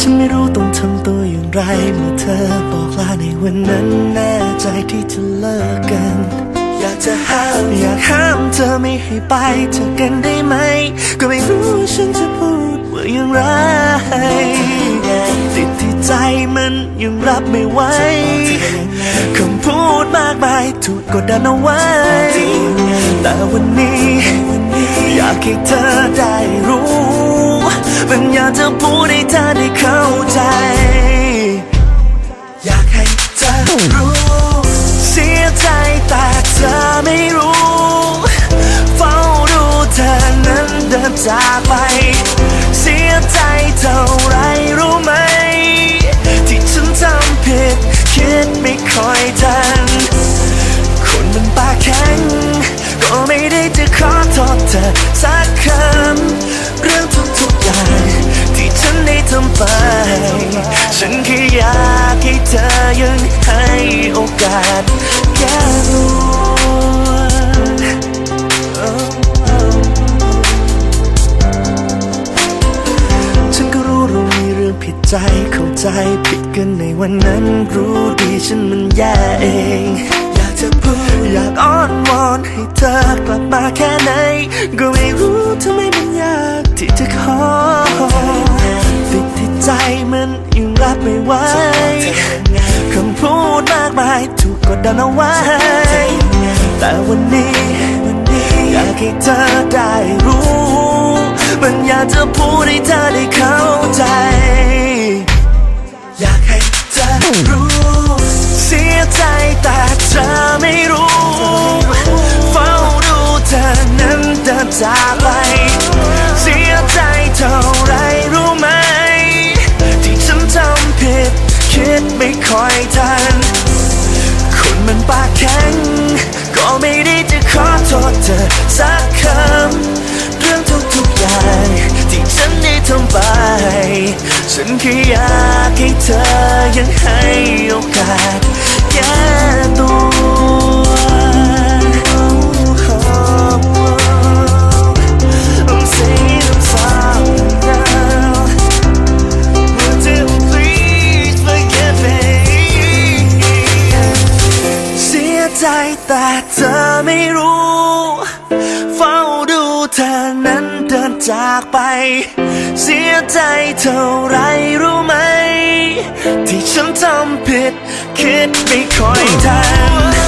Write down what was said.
ฉันไม่รู้ต้องทำตัวอย่างไร เมื่อเธอบอกลาในวันนั้นแน่ใจที่จะเลิกกัน อยากจะห้ามอยากห้ามเธอไม่ให้ไปเจอกันได้ไหม ก็ไม่รู้ว่าฉันจะพูดว่าอย่างไรติดที่ใจมันยังรับไม่ไหวคำพูดมากมายถูกกดดันเอาไว้ แต่วันนี้ อยากให้เธอได้รู้ มันอยากจะพูดให้ ได้จะขอโทษเธอสักคำเรื่องทุกๆอย่าง ที่ฉันได้ทำไป ฉันแค่อยากให้เธอยังให้โอกาสแก้ตัวฉันก็รู้เรามีเรื่องผิดใจเข้าใจผิดกันในวันนั้นรู้ดีฉันมันแย่เอง อยากอ้อนวอนให้เธอกลับมาแค่ไหน ก็ไม่รู้ทำไมมันยากที่จะขอติดที่ใจมันยังรับไม่ไหวคำพูดมากมายถูกกดดันเอาไว้ แต่วันนี้อยากให้เธอได้รู้มันอยากจะพูดให้เธอได้เข้าใจ อยากให้เธอรู้ ใจแต่เธอไม่รู้ เฝ้าดูเธอนั้นเดินจากไป เสียใจเท่าไรรู้ไหม ที่ฉันทำผิด คิดไม่ค่อยทัน คนมันปากแข็ง ก็ไม่ได้จะขอโทษเธอสักคำ เรื่องทุกๆอย่างที่ฉันได้ทำไป ฉันแค่อยากให้เธอยังให้ แต่เธอไม่รู้ เฝ้าดูเธอนั้นเดินจากไป เสียใจเท่าไรรู้ไหม ที่ฉันทำผิดคิดไม่ค่อยทัน